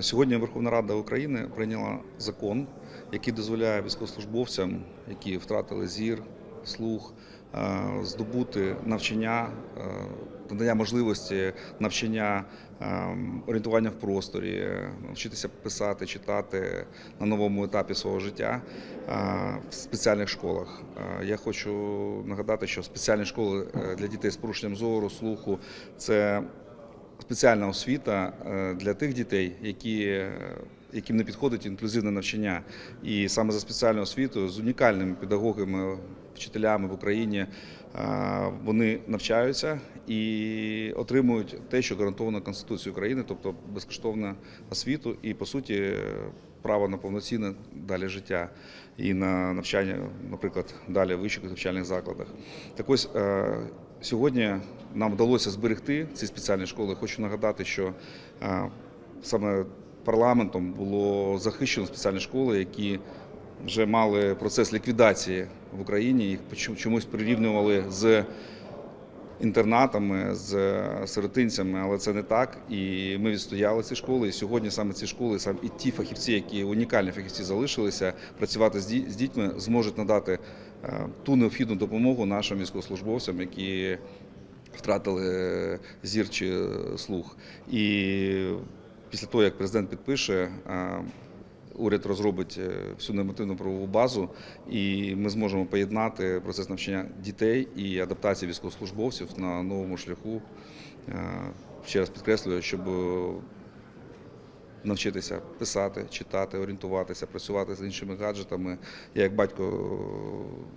Сьогодні Верховна Рада України прийняла закон, який дозволяє військовослужбовцям, які втратили зір, слух, е, здобути навчання, е, надання можливості навчання е, орієнтування в просторі, навчитися писати, читати на новому етапі свого життя в спеціальних школах. Я хочу нагадати, що спеціальні школи для дітей з порушенням зору, слуху це спеціальна освіта е, для тих дітей, які, е, яким не підходить інклюзивне навчання. І саме за спеціальною освітою з унікальними педагогами, вчителями в Україні е, вони навчаються і отримують те, що гарантовано Конституцією України, тобто безкоштовну освіту і, по суті, право на повноцінне далі життя і на навчання, наприклад, далі в вищих навчальних закладах. Так ось сьогодні нам вдалося зберегти ці спеціальні школи. Хочу нагадати, що е, саме парламентом було захищено спеціальні школи, які вже мали процес ліквідації в Україні. Їх чомусь прирівнювали з інтернатами, з сиротинцями, але це не так. І ми відстояли ці школи. І сьогодні саме ці школи, саме і ті фахівці, які унікальні фахівці залишилися, працювати з дітьми, зможуть надати е, ту необхідну допомогу нашим військовослужбовцям, які втратили зір чи слух. І після того, як президент підпише. Уряд розробить е, всю нормативну правову базу, і ми зможемо поєднати процес навчання дітей і адаптації військовослужбовців на новому шляху. Е, Ще раз підкреслюю, щоб е, навчитися писати, читати, орієнтуватися, працювати з іншими гаджетами. Я, як батько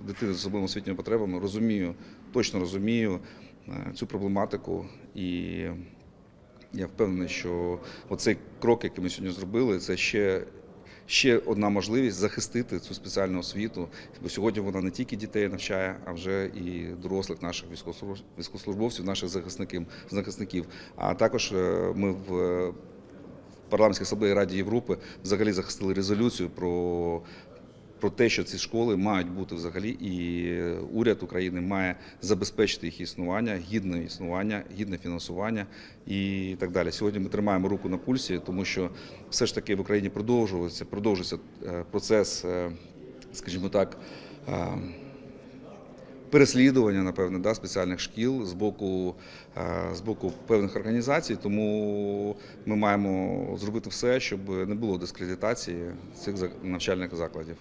дитини з особливими освітніми потребами, розумію, точно розумію цю проблематику і. Я впевнений, що оцей крок, який ми сьогодні зробили, це ще, ще одна можливість захистити цю спеціальну освіту. Бо сьогодні вона не тільки дітей навчає, а вже і дорослих наших військовослужб- військовослужбовців, наших захисників, захисників. А також е, ми в парламентській асамблеї Раді Європи взагалі захистили резолюцію про. Про те, що ці школи мають бути взагалі, і уряд України має забезпечити їх існування, гідне існування, гідне фінансування і так далі. Сьогодні ми тримаємо руку на пульсі, тому що все ж таки в Україні продовжується продовжується е, процес, е, скажімо так. Переслідування, напевне, да, спеціальних шкіл з боку, е, з боку певних організацій, тому ми маємо зробити все, щоб не було дискредитації цих навчальних закладів.